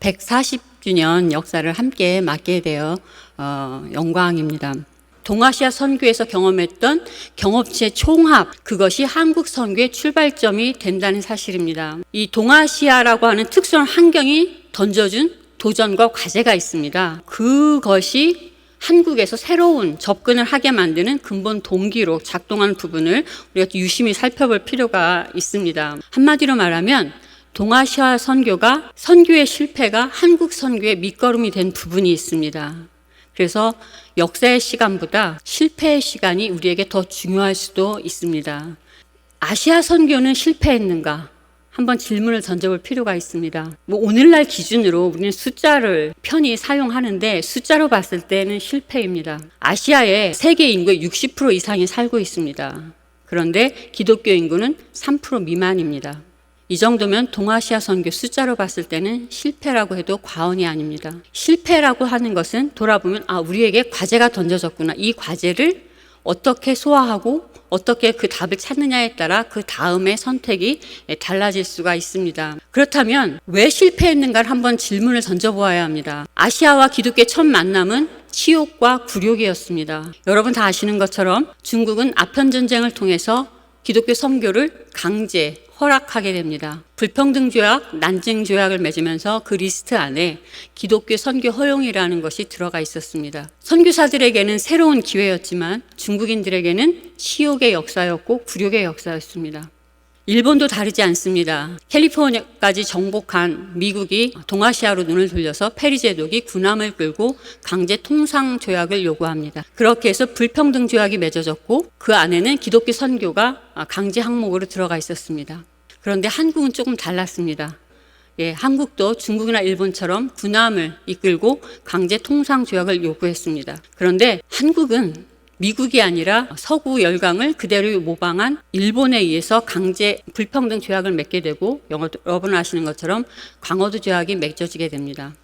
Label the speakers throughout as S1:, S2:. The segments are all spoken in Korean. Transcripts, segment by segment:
S1: 140주년 역사를 함께 맡게 되어 어, 영광입니다. 동아시아 선교에서 경험했던 경험치의 총합, 그것이 한국 선교의 출발점이 된다는 사실입니다. 이 동아시아라고 하는 특수한 환경이 던져준 도전과 과제가 있습니다. 그것이 한국에서 새로운 접근을 하게 만드는 근본 동기로 작동하는 부분을 우리가 유심히 살펴볼 필요가 있습니다. 한마디로 말하면 동아시아 선교가 선교의 실패가 한국 선교의 밑거름이 된 부분이 있습니다. 그래서 역사의 시간보다 실패의 시간이 우리에게 더 중요할 수도 있습니다. 아시아 선교는 실패했는가? 한번 질문을 던져볼 필요가 있습니다. 뭐 오늘날 기준으로 우리는 숫자를 편히 사용하는데 숫자로 봤을 때는 실패입니다. 아시아의 세계 인구의 60% 이상이 살고 있습니다. 그런데 기독교 인구는 3% 미만입니다. 이 정도면 동아시아 선교 숫자로 봤을 때는 실패라고 해도 과언이 아닙니다. 실패라고 하는 것은 돌아보면 아 우리에게 과제가 던져졌구나. 이 과제를 어떻게 소화하고 어떻게 그 답을 찾느냐에 따라 그 다음의 선택이 달라질 수가 있습니다. 그렇다면 왜 실패했는가를 한번 질문을 던져보아야 합니다. 아시아와 기독교의 첫 만남은 치욕과 굴욕이었습니다. 여러분 다 아시는 것처럼 중국은 아편 전쟁을 통해서 기독교 선교를 강제 허락하게 됩니다. 불평등 조약, 난징 조약을 맺으면서 그 리스트 안에 기독교 선교 허용이라는 것이 들어가 있었습니다. 선교사들에게는 새로운 기회였지만 중국인들에게는 치욕의 역사였고 굴욕의 역사였습니다. 일본도 다르지 않습니다. 캘리포니아까지 정복한 미국이 동아시아로 눈을 돌려서 페리 제독이 군함을 끌고 강제 통상 조약을 요구합니다. 그렇게 해서 불평등 조약이 맺어졌고 그 안에는 기독교 선교가 강제 항목으로 들어가 있었습니다. 그런데 한국은 조금 달랐습니다. 예, 한국도 중국이나 일본처럼 군함을 이끌고 강제 통상 조약을 요구했습니다. 그런데 한국은 미국이 아니라 서구 열강을 그대로 모방한 일본에 의해서 강제 불평등 조약을 맺게 되고 여러분 아시는 것처럼 광어도 조약이 맺어지게 됩니다.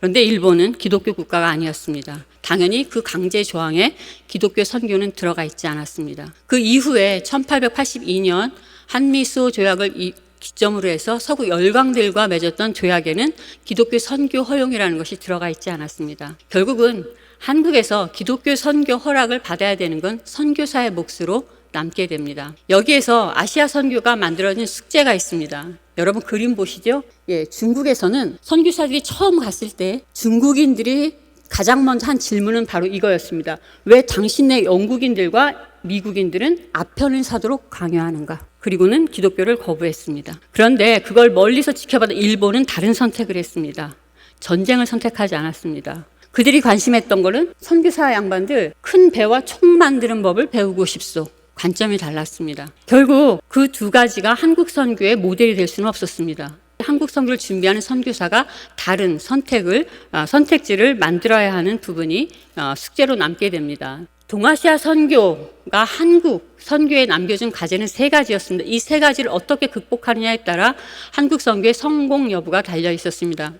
S1: 그런데 일본은 기독교 국가가 아니었습니다. 당연히 그 강제 조항에 기독교 선교는 들어가 있지 않았습니다. 그 이후에 1882년 한미수 조약을 기점으로 해서 서구 열강들과 맺었던 조약에는 기독교 선교 허용이라는 것이 들어가 있지 않았습니다. 결국은 한국에서 기독교 선교 허락을 받아야 되는 건 선교사의 몫으로 남게 됩니다. 여기에서 아시아 선교가 만들어진 숙제가 있습니다. 여러분 그림 보시죠? 예, 중국에서는 선교사들이 처음 갔을 때 중국인들이 가장 먼저 한 질문은 바로 이거였습니다. 왜 당신네 영국인들과 미국인들은 아편을 사도록 강요하는가? 그리고는 기독교를 거부했습니다. 그런데 그걸 멀리서 지켜봤던 일본은 다른 선택을 했습니다. 전쟁을 선택하지 않았습니다. 그들이 관심했던 거는 선교사 양반들 큰 배와 총 만드는 법을 배우고 싶소. 관점이 달랐습니다. 결국 그 두 가지가 한국 선교의 모델이 될 수는 없었습니다. 한국 선교를 준비하는 선교사가 다른 선택을 아, 선택지를 만들어야 하는 부분이 어, 숙제로 남게 됩니다. 동아시아 선교가 한국 선교에 남겨준 과제는 세 가지였습니다. 이 세 가지를 어떻게 극복하느냐에 따라 한국 선교의 성공 여부가 달려 있었습니다.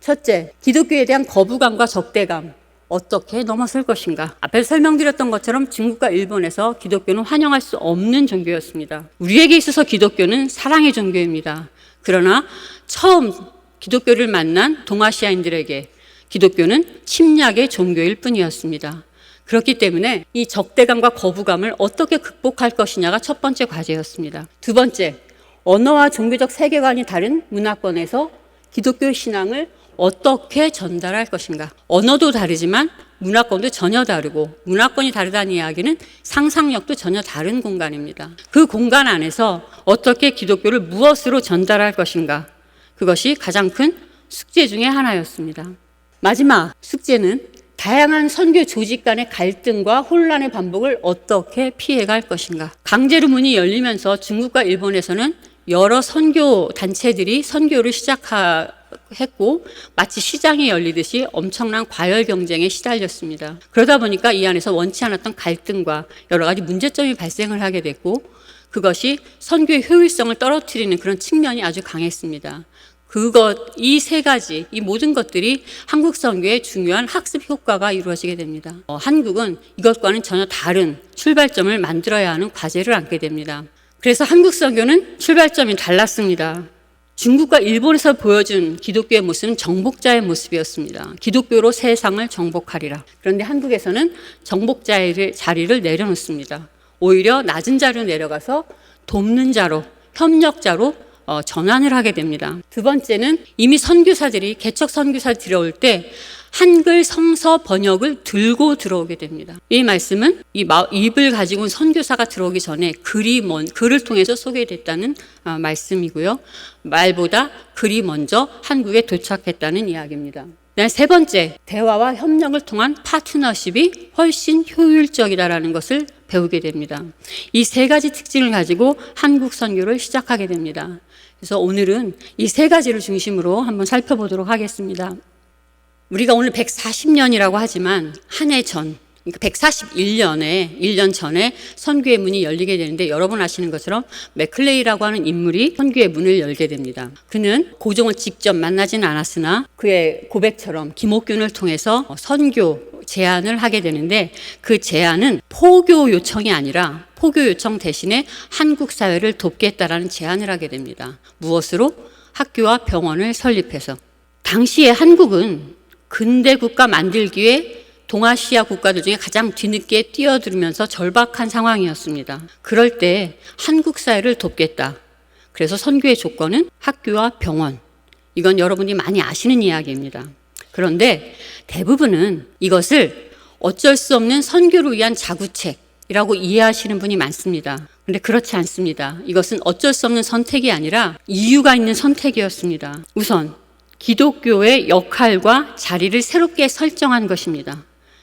S1: 첫째, 기독교에 대한 거부감과 적대감. 어떻게 넘어설 것인가? 앞에서 설명드렸던 것처럼 중국과 일본에서 기독교는 환영할 수 없는 종교였습니다. 우리에게 있어서 기독교는 사랑의 종교입니다. 그러나 처음 기독교를 만난 동아시아인들에게 기독교는 침략의 종교일 뿐이었습니다. 그렇기 때문에 이 적대감과 거부감을 어떻게 극복할 것이냐가 첫 번째 과제였습니다. 두 번째, 언어와 종교적 세계관이 다른 문화권에서 기독교 신앙을 어떻게 전달할 것인가. 언어도 다르지만 문화권도 전혀 다르고 문화권이 다르다는 이야기는 상상력도 전혀 다른 공간입니다. 그 공간 안에서 어떻게 기독교를 무엇으로 전달할 것인가. 그것이 가장 큰 숙제 중의 하나였습니다. 마지막 숙제는 다양한 선교 조직 간의 갈등과 혼란의 반복을 어떻게 피해갈 것인가. 강제로 문이 열리면서 중국과 일본에서는 여러 선교 단체들이 선교를 시작했고 마치 시장이 열리듯이 엄청난 과열 경쟁에 시달렸습니다. 그러다 보니까 이 안에서 원치 않았던 갈등과 여러 가지 문제점이 발생을 하게 됐고 그것이 선교의 효율성을 떨어뜨리는 그런 측면이 아주 강했습니다. 그것, 이 세 가지, 이 모든 것들이 한국 선교의 중요한 학습 효과가 이루어지게 됩니다. 어, 한국은 이것과는 전혀 다른 출발점을 만들어야 하는 과제를 안게 됩니다. 그래서 한국 선교는 출발점이 달랐습니다. 중국과 일본에서 보여준 기독교의 모습은 정복자의 모습이었습니다. 기독교로 세상을 정복하리라. 그런데 한국에서는 정복자의 자리를 내려놓습니다. 오히려 낮은 자리로 내려가서 돕는 자로, 협력자로 어, 전환을 하게 됩니다. 두 번째는 이미 선교사들이 개척 선교사 들어올 때 한글 성서 번역을 들고 들어오게 됩니다. 이 말씀은 이 마- 입을 가지고 온 선교사가 들어오기 전에 글이 먼 글을 통해서 소개됐다는 아, 말씀이고요. 말보다 글이 먼저 한국에 도착했다는 이야기입니다. 네, 세 번째, 대화와 협력을 통한 파트너십이 훨씬 효율적이다라는 것을 배우게 됩니다. 이 세 가지 특징을 가지고 한국 선교를 시작하게 됩니다. 그래서 오늘은 이 세 가지를 중심으로 한번 살펴보도록 하겠습니다. 우리가 오늘 140년이라고 하지만 한 해 전, 그러니까 141년에 1년 전에 선교의 문이 열리게 되는데 여러분 아시는 것처럼 맥클레이라고 하는 인물이 선교의 문을 열게 됩니다. 그는 고종을 직접 만나지는 않았으나 그의 고백처럼 김옥균을 통해서 선교 제안을 하게 되는데 그 제안은 포교 요청이 아니라 포교 요청 대신에 한국 사회를 돕겠다라는 제안을 하게 됩니다. 무엇으로? 학교와 병원을 설립해서 당시에 한국은 근대 국가 만들기에 동아시아 국가들 중에 가장 뒤늦게 뛰어들면서 절박한 상황이었습니다. 그럴 때 한국 사회를 돕겠다. 그래서 선교의 조건은 학교와 병원. 이건 여러분이 많이 아시는 이야기입니다. 그런데 대부분은 이것을 어쩔 수 없는 선교를 위한 자구책이라고 이해하시는 분이 많습니다. 근데 그렇지 않습니다. 이것은 어쩔 수 없는 선택이 아니라 이유가 있는 선택이었습니다. 우선 기독교의 역할과 자리를 새롭게 설정한 것입니다.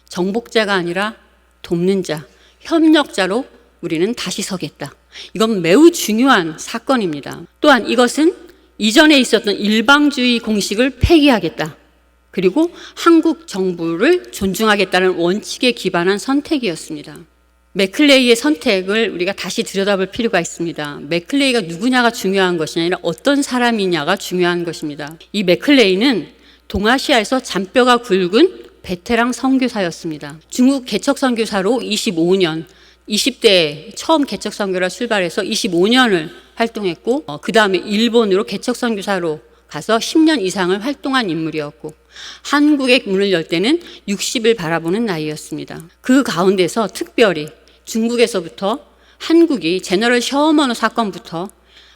S1: 정복자가 아니라 돕는 자, 협력자로 우리는 다시 서겠다. 이건 매우 중요한 사건입니다. 또한 이것은 이전에 있었던 일방주의 공식을 폐기하겠다. 그리고 한국 정부를 존중하겠다는 원칙에 기반한 선택이었습니다. 맥클레이의 선택을 우리가 다시 들여다볼 필요가 있습니다. 맥클레이가 누구냐가 중요한 것이 아니라 어떤 사람이냐가 중요한 것입니다. 이 맥클레이는 동아시아에서 잔뼈가 굵은 베테랑 선교사였습니다. 중국 개척 선교사로 25년, 20대 처음 개척 선교라 출발해서 25년을 활동했고 그 다음에 일본으로 개척 선교사로 가서 10년 이상을 활동한 인물이었고 한국의 문을 열 때는 60을 바라보는 나이였습니다. 그 가운데서 특별히 중국에서부터 한국이 제너럴 셔먼호 사건부터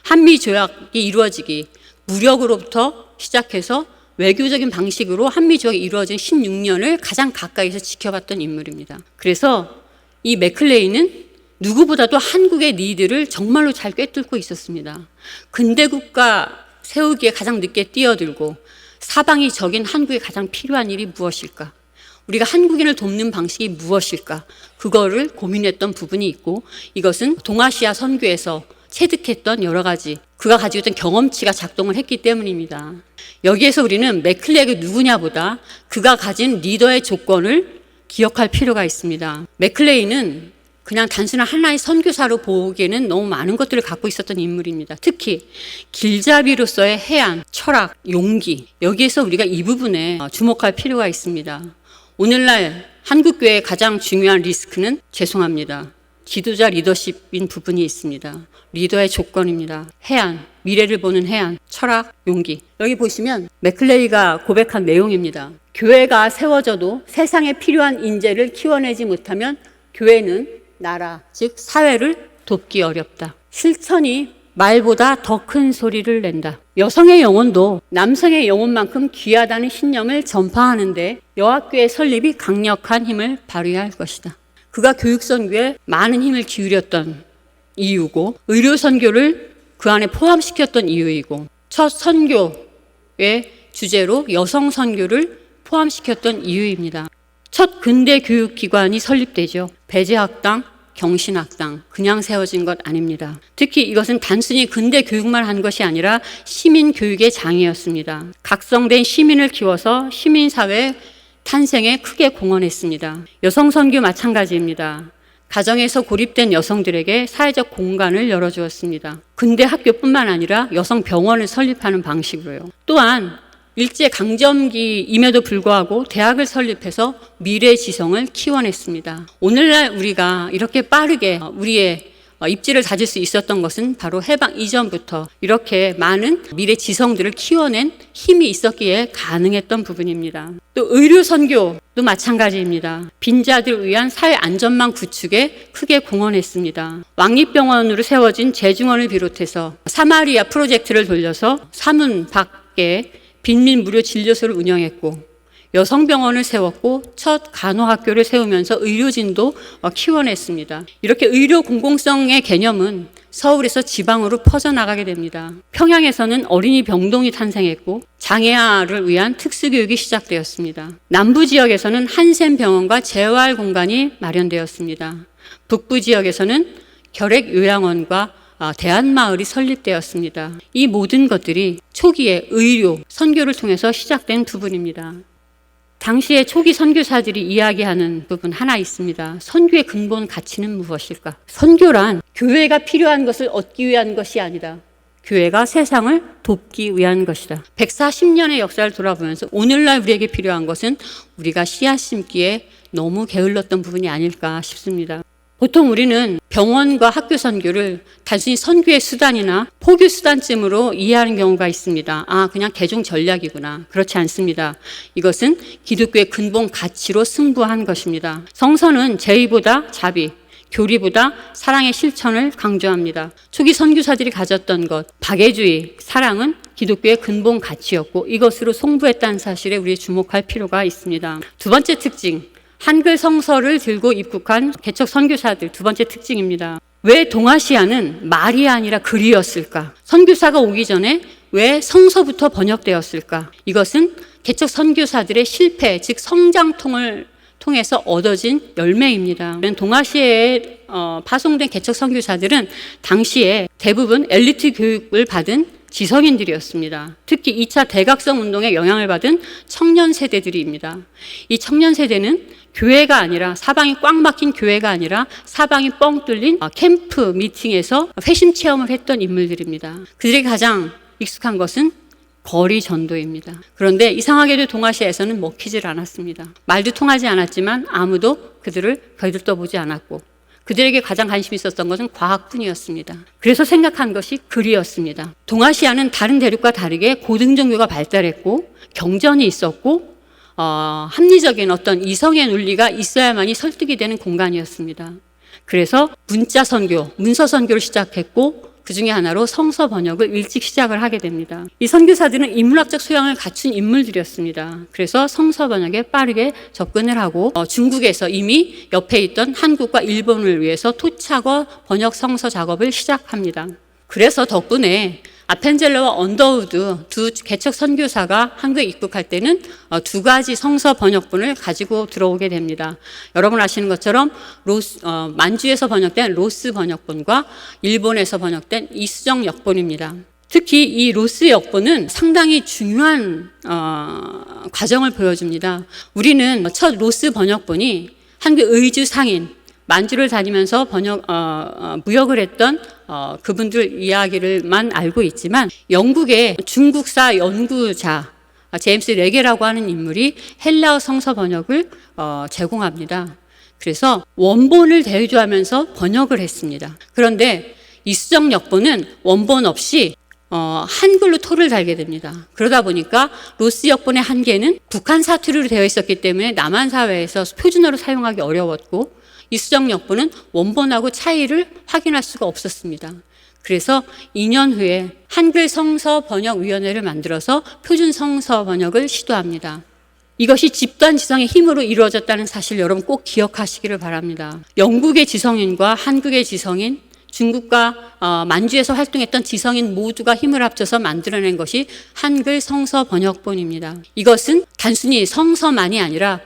S1: 한미 조약이 이루어지기 무력으로부터 시작해서 외교적인 방식으로 한미 조약이 이루어진 16년을 가장 가까이서 지켜봤던 인물입니다. 그래서 이 맥클레이는 누구보다도 한국의 니드를 정말로 잘 꿰뚫고 있었습니다. 근대 국가 세우기에 가장 늦게 뛰어들고 사방이 적인 한국에 가장 필요한 일이 무엇일까? 우리가 한국인을 돕는 방식이 무엇일까? 그거를 고민했던 부분이 있고 이것은 동아시아 선교에서 체득했던 여러 가지 그가 가지고 있던 경험치가 작동을 했기 때문입니다. 여기에서 우리는 맥클레이가 누구냐보다 그가 가진 리더의 조건을 기억할 필요가 있습니다. 맥클레이는 그냥 단순한 하나의 선교사로 보기에는 너무 많은 것들을 갖고 있었던 인물입니다. 특히 길잡이로서의 해안, 철학, 용기 여기에서 우리가 이 부분에 주목할 필요가 있습니다. 오늘날 한국교회의 가장 중요한 리스크는 죄송합니다. 지도자 리더십인 부분이 있습니다. 리더의 조건입니다. 해안, 미래를 보는 해안, 철학, 용기. 여기 보시면 맥클레이가 고백한 내용입니다. 교회가 세워져도 세상에 필요한 인재를 키워내지 못하면 교회는 나라, 즉 사회를 돕기 어렵다. 실천이 말보다 더 큰 소리를 낸다. 여성의 영혼도 남성의 영혼만큼 귀하다는 신념을 전파하는데 여학교의 설립이 강력한 힘을 발휘할 것이다. 그가 교육 선교에 많은 힘을 기울였던 이유고 의료 선교를 그 안에 포함시켰던 이유이고 첫 선교의 주제로 여성 선교를 포함시켰던 이유입니다. 첫 근대 교육기관이 설립되죠. 배제학당, 경신학당, 그냥 세워진 것 아닙니다. 특히 이것은 단순히 근대 교육만 한 것이 아니라 시민 교육의 장이었습니다. 각성된 시민을 키워서 시민사회 탄생에 크게 공헌했습니다. 여성 선교 마찬가지입니다. 가정에서 고립된 여성들에게 사회적 공간을 열어주었습니다. 근대 학교뿐만 아니라 여성 병원을 설립하는 방식으로요. 또한 일제 강점기임에도 불구하고 대학을 설립해서 미래 지성을 키워냈습니다. 오늘날 우리가 이렇게 빠르게 우리의 어, 입지를 다질 수 있었던 것은 바로 해방 이전부터 이렇게 많은 미래 지성들을 키워낸 힘이 있었기에 가능했던 부분입니다. 또 의료 선교도 마찬가지입니다. 빈자들을 위한 사회 안전망 구축에 크게 공헌했습니다. 왕립병원으로 세워진 재중원을 비롯해서 사마리아 프로젝트를 돌려서 사문 밖에 빈민 무료 진료소를 운영했고 여성병원을 세웠고 첫 간호학교를 세우면서 의료진도 어, 키워냈습니다. 이렇게 의료 공공성의 개념은 서울에서 지방으로 퍼져나가게 됩니다. 평양에서는 어린이 병동이 탄생했고 장애아를 위한 특수교육이 시작되었습니다. 남부 지역에서는 한센병원과 재활 공간이 마련되었습니다. 북부 지역에서는 결핵 요양원과 아, 대한마을이 설립되었습니다. 이 모든 것들이 초기에 의료, 선교를 통해서 시작된 부분입니다. 당시에 초기 선교사들이 이야기하는 부분 하나 있습니다. 선교의 근본 가치는 무엇일까? 선교란 교회가 필요한 것을 얻기 위한 것이 아니다. 교회가 세상을 돕기 위한 것이다. 140년의 역사를 돌아보면서 오늘날 우리에게 필요한 것은 우리가 씨앗 심기에 너무 게을렀던 부분이 아닐까 싶습니다. 보통 우리는 병원과 학교 선교를 단순히 선교의 수단이나 포교 수단쯤으로 이해하는 경우가 있습니다. 아, 그냥 대중 전략이구나. 그렇지 않습니다. 이것은 기독교의 근본 가치로 승부한 것입니다. 성서는 제의보다 자비, 교리보다 사랑의 실천을 강조합니다. 초기 선교사들이 가졌던 것, 박애주의, 사랑은 기독교의 근본 가치였고 이것으로 송부했다는 사실에 우리 주목할 필요가 있습니다. 두 번째 특징, 한글 성서를 들고 입국한 개척 선교사들 두 번째 특징입니다. 왜 동아시아는 말이 아니라 글이었을까? 선교사가 오기 전에 왜 성서부터 번역되었을까? 이것은 개척 선교사들의 실패, 즉 성장통을 통해서 얻어진 열매입니다. 동아시아에 어, 파송된 개척 선교사들은 당시에 대부분 엘리트 교육을 받은 지성인들이었습니다. 특히 2차 대각성 운동에 영향을 받은 청년 세대들입니다. 이 청년 세대는 교회가 아니라 사방이 꽉 막힌 교회가 아니라 사방이 뻥 뚫린 어, 캠프 미팅에서 회심 체험을 했던 인물들입니다. 그들이 가장 익숙한 것은 거리 전도입니다. 그런데 이상하게도 동아시아에서는 먹히질 않았습니다. 말도 통하지 않았지만 아무도 그들을 거들떠 보지 않았고 그들에게 가장 관심이 있었던 것은 과학뿐이었습니다. 그래서 생각한 것이 글이었습니다. 동아시아는 다른 대륙과 다르게 고등 종교가 발달했고 경전이 있었고 어, 합리적인 어떤 이성의 논리가 있어야만이 설득이 되는 공간이었습니다. 그래서 문자 선교, 문서 선교를 시작했고 그 중에 하나로 성서 번역을 일찍 시작을 하게 됩니다. 이 선교사들은 인문학적 소양을 갖춘 인물들이었습니다. 그래서 성서 번역에 빠르게 접근을 하고 어, 중국에서 이미 옆에 있던 한국과 일본을 위해서 토착어 번역 성서 작업을 시작합니다. 그래서 덕분에 아펜젤러와 언더우드 두 개척 선교사가 한국에 입국할 때는 어, 두 가지 성서 번역본을 가지고 들어오게 됩니다. 여러분 아시는 것처럼 로스, 어, 만주에서 번역된 로스 번역본과 일본에서 번역된 이수정 역본입니다. 특히 이 로스 역본은 상당히 중요한 어, 과정을 보여줍니다. 우리는 첫 로스 번역본이 한국 의주 상인 만주를 다니면서 번역 어, 어, 무역을 했던 어, 그분들 이야기를만 알고 있지만 영국의 중국사 연구자 어, 제임스 레게라고 하는 인물이 헬라어 성서 번역을 어, 제공합니다. 그래서 원본을 대조하면서 번역을 했습니다. 그런데 이수정 역본은 원본 없이 어, 한글로 토를 달게 됩니다. 그러다 보니까 로스 역본의 한계는 북한 사투리로 되어 있었기 때문에 남한 사회에서 표준어로 사용하기 어려웠고 이수정 역부는 원본하고 차이를 확인할 수가 없었습니다. 그래서 2년 후에 한글 성서 번역 위원회를 만들어서 표준 성서 번역을 시도합니다. 이것이 집단 지성의 힘으로 이루어졌다는 사실 여러분 꼭 기억하시기를 바랍니다. 영국의 지성인과 한국의 지성인, 중국과 어, 만주에서 활동했던 지성인 모두가 힘을 합쳐서 만들어낸 것이 한글 성서 번역본입니다. 이것은 단순히 성서만이 아니라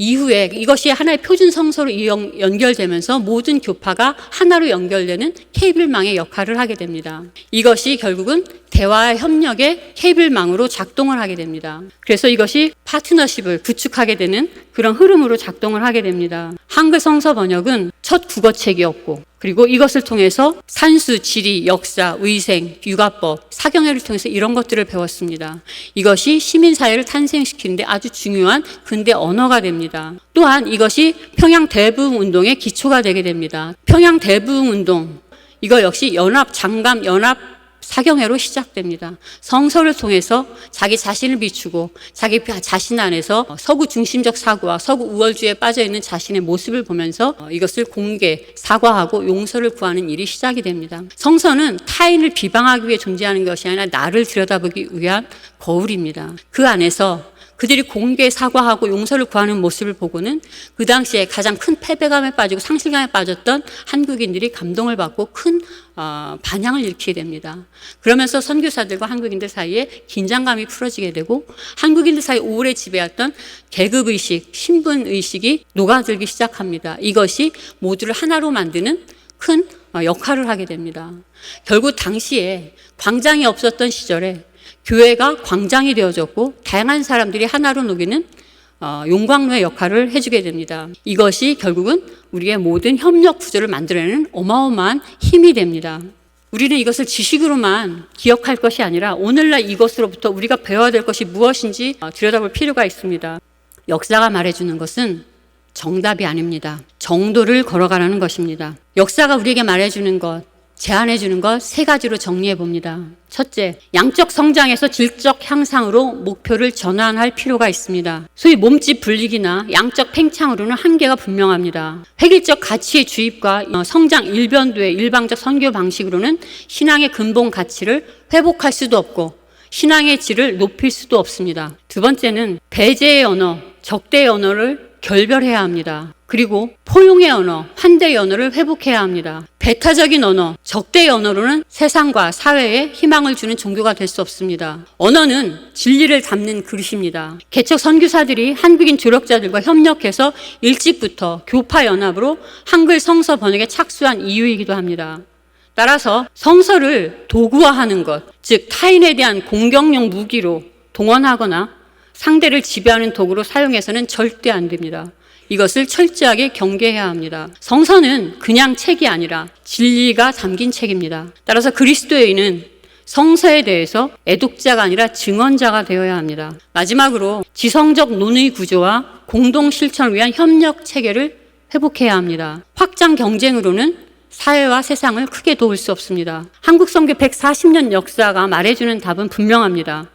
S1: 이후에 이것이 하나의 표준 성서로 연결되면서 모든 교파가 하나로 연결되는 케이블망의 역할을 하게 됩니다. 이것이 결국은 대화 협력의 케이블망으로 작동을 하게 됩니다. 그래서 이것이 파트너십을 구축하게 되는 그런 흐름으로 작동을 하게 됩니다. 한글 성서 번역은 첫 국어책이었고 그리고 이것을 통해서 산수, 지리, 역사, 위생, 육아법, 사경회를 통해서 이런 것들을 배웠습니다. 이것이 시민사회를 탄생시키는데 아주 중요한 근대 언어가 됩니다. 또한 이것이 평양 대부흥 운동의 기초가 되게 됩니다. 평양 대부흥 운동, 이거 역시 연합 장감 연합 사경회로 시작됩니다. 성서를 통해서 자기 자신을 비추고 자기 자신 안에서 서구 중심적 사고와 서구 우월주의에 빠져 있는 자신의 모습을 보면서 이것을 공개, 사과하고 용서를 구하는 일이 시작이 됩니다. 성서는 타인을 비방하기 위해 존재하는 것이 아니라 나를 들여다보기 위한 거울입니다. 그 안에서 그들이 공개 사과하고 용서를 구하는 모습을 보고는 그 당시에 가장 큰 패배감에 빠지고 상실감에 빠졌던 한국인들이 감동을 받고 큰 어, 반향을 일으키게 됩니다. 그러면서 선교사들과 한국인들 사이에 긴장감이 풀어지게 되고 한국인들 사이 오래 지배했던 계급의식, 신분의식이 녹아들기 시작합니다. 이것이 모두를 하나로 만드는 큰 어, 역할을 하게 됩니다. 결국 당시에 광장이 없었던 시절에 교회가 광장이 되어졌고 다양한 사람들이 하나로 녹이는 어, 용광로의 역할을 해주게 됩니다. 이것이 결국은 우리의 모든 협력 구조를 만들어내는 어마어마한 힘이 됩니다. 우리는 이것을 지식으로만 기억할 것이 아니라 오늘날 이것으로부터 우리가 배워야 될 것이 무엇인지 어, 들여다볼 필요가 있습니다. 역사가 말해주는 것은 정답이 아닙니다. 정도를 걸어가라는 것입니다. 역사가 우리에게 말해주는 것, 제안해 주는 것 세 가지로 정리해 봅니다. 첫째, 양적 성장에서 질적 향상으로 목표를 전환할 필요가 있습니다. 소위 몸집 불리기나 양적 팽창으로는 한계가 분명합니다. 획일적 가치의 주입과 어, 성장 일변도의 일방적 선교 방식으로는 신앙의 근본 가치를 회복할 수도 없고 신앙의 질을 높일 수도 없습니다. 두 번째는 배제의 언어, 적대의 언어를 결별해야 합니다. 그리고 포용의 언어, 환대의 언어를 회복해야 합니다. 배타적인 언어, 적대의 언어로는 세상과 사회에 희망을 주는 종교가 될 수 없습니다. 언어는 진리를 담는 그릇입니다. 개척 선교사들이 한국인 조력자들과 협력해서 일찍부터 교파 연합으로 한글 성서 번역에 착수한 이유이기도 합니다. 따라서 성서를 도구화하는 것, 즉 타인에 대한 공격용 무기로 동원하거나 상대를 지배하는 도구로 사용해서는 절대 안 됩니다. 이것을 철저하게 경계해야 합니다. 성서는 그냥 책이 아니라 진리가 담긴 책입니다. 따라서 그리스도인은 성서에 대해서 애독자가 아니라 증언자가 되어야 합니다. 마지막으로 지성적 논의 구조와 공동 실천을 위한 협력 체계를 회복해야 합니다. 확장 경쟁으로는 사회와 세상을 크게 도울 수 없습니다. 한국 성교 140년 역사가 말해주는 답은 분명합니다.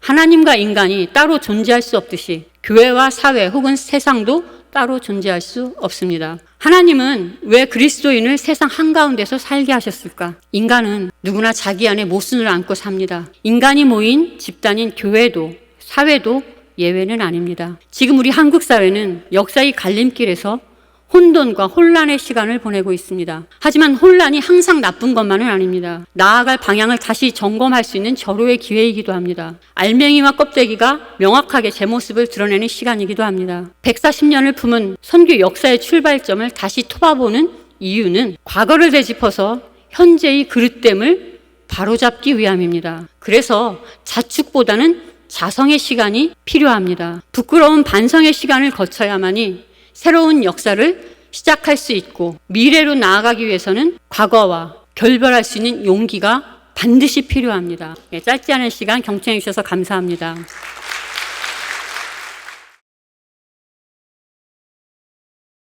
S1: 하나님과 인간이 따로 존재할 수 없듯이 교회와 사회 혹은 세상도 따로 존재할 수 없습니다. 하나님은 왜 그리스도인을 세상 한가운데서 살게 하셨을까? 인간은 누구나 자기 안에 모순을 안고 삽니다. 인간이 모인 집단인 교회도 사회도 예외는 아닙니다. 지금 우리 한국 사회는 역사의 갈림길에서 혼돈과 혼란의 시간을 보내고 있습니다. 하지만 혼란이 항상 나쁜 것만은 아닙니다. 나아갈 방향을 다시 점검할 수 있는 절호의 기회이기도 합니다. 알맹이와 껍데기가 명확하게 제 모습을 드러내는 시간이기도 합니다. 140년을 품은 선교 역사의 출발점을 다시 토바보는 이유는 과거를 되짚어서 현재의 그릇됨을 바로잡기 위함입니다. 그래서 자축보다는 자성의 시간이 필요합니다. 부끄러운 반성의 시간을 거쳐야만이 새로운 역사를 시작할 수 있고 미래로 나아가기 위해서는 과거와 결별할 수 있는 용기가 반드시 필요합니다. 예, 짧지 않은 시간 경청해 주셔서 감사합니다.